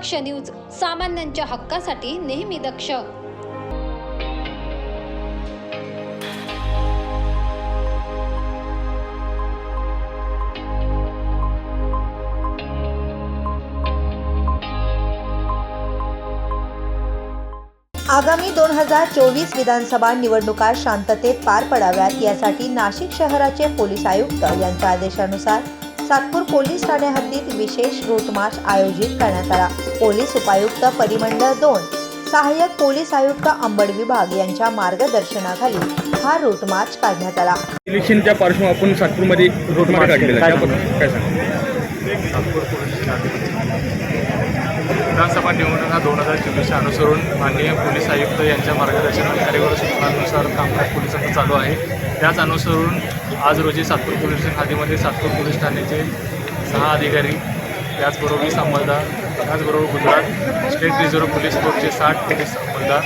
दक्ष news सामान्यांच्या हक्कासाठी नेहमी दक्ष. आगामी दोन हजार चोवीस विधानसभा निवडणुका शांततेत पार पडाव्यात यासाठी नाशिक शहराचे पोलीस आयुक्त यांच्या आदेशानुसार सातपूर पोलीस ठाणे हद्दीत विशेष रूट मार्च आयोजित करण्यात आला. पोलीस उपायुक्त परिमंडळ दोन सहाय्यक पोलीस आयुक्त अंबड विभाग यांच्या मार्गदर्शनाखाली हा रूट मार्च काढण्यात आला. इलेक्शनच्या पार्श्वभूमीवर आपण सातपूरमध्ये रोड मार्ग काढलेला आहे. त्याबद्दल काय सांगा? नागपूर पोलीस ठाणे विधानसभा निवडणुका दोन हजार चोवीसच्या अनुसरून माननीय पोलीस आयुक्त यांच्या मार्गदर्शनाखाली व सूचनांनुसार कामकाज पोलिसांचं चालू आहे. त्याच अनुसरून आज रोजी सातपूर पोलीस स्टेशन हद्दीमध्ये सातपूर पोलीस ठाण्याचे सहा अधिकारी त्याचबरोबर वीस अंमलदार त्याचबरोबर गुजरात स्टेट रिझर्व्ह पोलीस फोर्सचे साठ पोलीस अंमलदार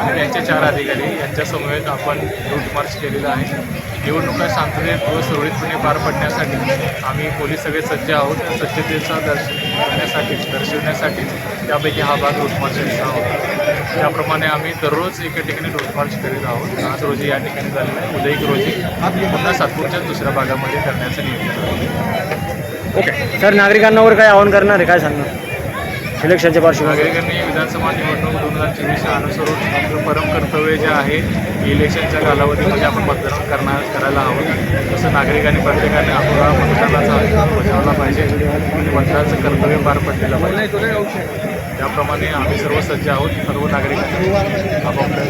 आणि त्यांचे चार अधिकारी यांच्यासमवेत आपण रूट मार्च केलेला आहे. निवडणुका शांततेत व सुरळीतपणे पार पडण्यासाठी आम्ही पोलीस सगळे सज्ज आहोत. त्या सज्जतेचा दर्शन करण्यासाठी दर्शवण्यासाठी त्यापैकी हा भाग रूट मार्च आहोत. त्याप्रमाणे आम्ही दररोज एका ठिकाणी रूट मार्च करीत आहोत. आज रोजी या ठिकाणी झालेलं आहे. उद्या एक रोजी पुन्हा सातपूरच्या दुसऱ्या भागामध्ये करण्याचं नियोजन आहे. ओके. सर नागरिकांना काय आवाहन करणार आहे? काय सांगणार? इलेक्शनच्या पार्श्वभूमीवर. नागरिकांनी विधानसभा निवडणूक दोन हजार चोवीसच्या अनुसरून आपलं परम कर्तव्य जे आहे इलेक्शनच्या कालावधीमध्ये आपण मतदान करणार करायला हवं. तसं नागरिकांनी प्रत्येकाने आपला मतदानाचा हक्क बजावला पाहिजे आणि मतदानाचं कर्तव्य पार पडलेलं पाहिजे. त्याप्रमाणे आम्ही सर्व सज्ज आहोत. सर्व नागरिकांनी आपापल्या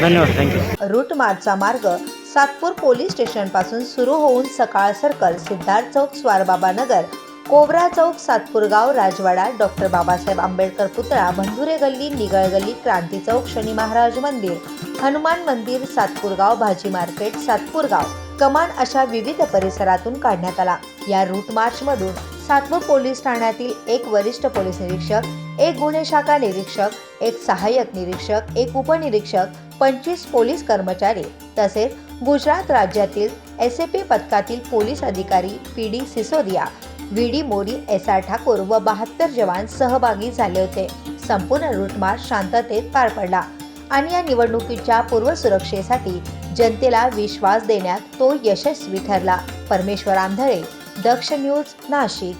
धन्यवाद. थँक्यू रूट मार्चचा मार्ग सातपूर पोलीस स्टेशनपासून सुरू होऊन सकाळ सर्कल सिद्धार्थ चौक स्वारबाबा नगर कोबरा चौक सातपूरगाव राजवाडा डॉक्टर बाबासाहेब आंबेडकर पुतळा बंधुरे गल्ली निगळ गल्ली क्रांती चौक शनी महाराज मंदिर हनुमान मंदिर सातपूरगाव भाजी मार्केट सातपूरगाव कमान अशा विविध परिसरातून काढण्यात आला. या रूट मार्च मधून सातपूर पोलीस ठाण्यातील एक वरिष्ठ पोलीस निरीक्षक एक गुन्हे शाखा निरीक्षक एक सहाय्यक निरीक्षक एक उपनिरीक्षक पंचवीस पोलीस कर्मचारी तसेच गुजरात राज्यातील एस ए पी पथकातील पोलीस अधिकारी P D Sisodia V D Mori S R Thakur व बहात्तर जवान सहभागी झाले होते. संपूर्ण रूटमार्च शांततेत पार पडला आणि या निवडणुकीच्या पूर्वसुरक्षेसाठी जनतेला विश्वास देण्यात तो यशस्वी ठरला. परमेश्वर आंधळे दक्ष न्यूज नाशिक.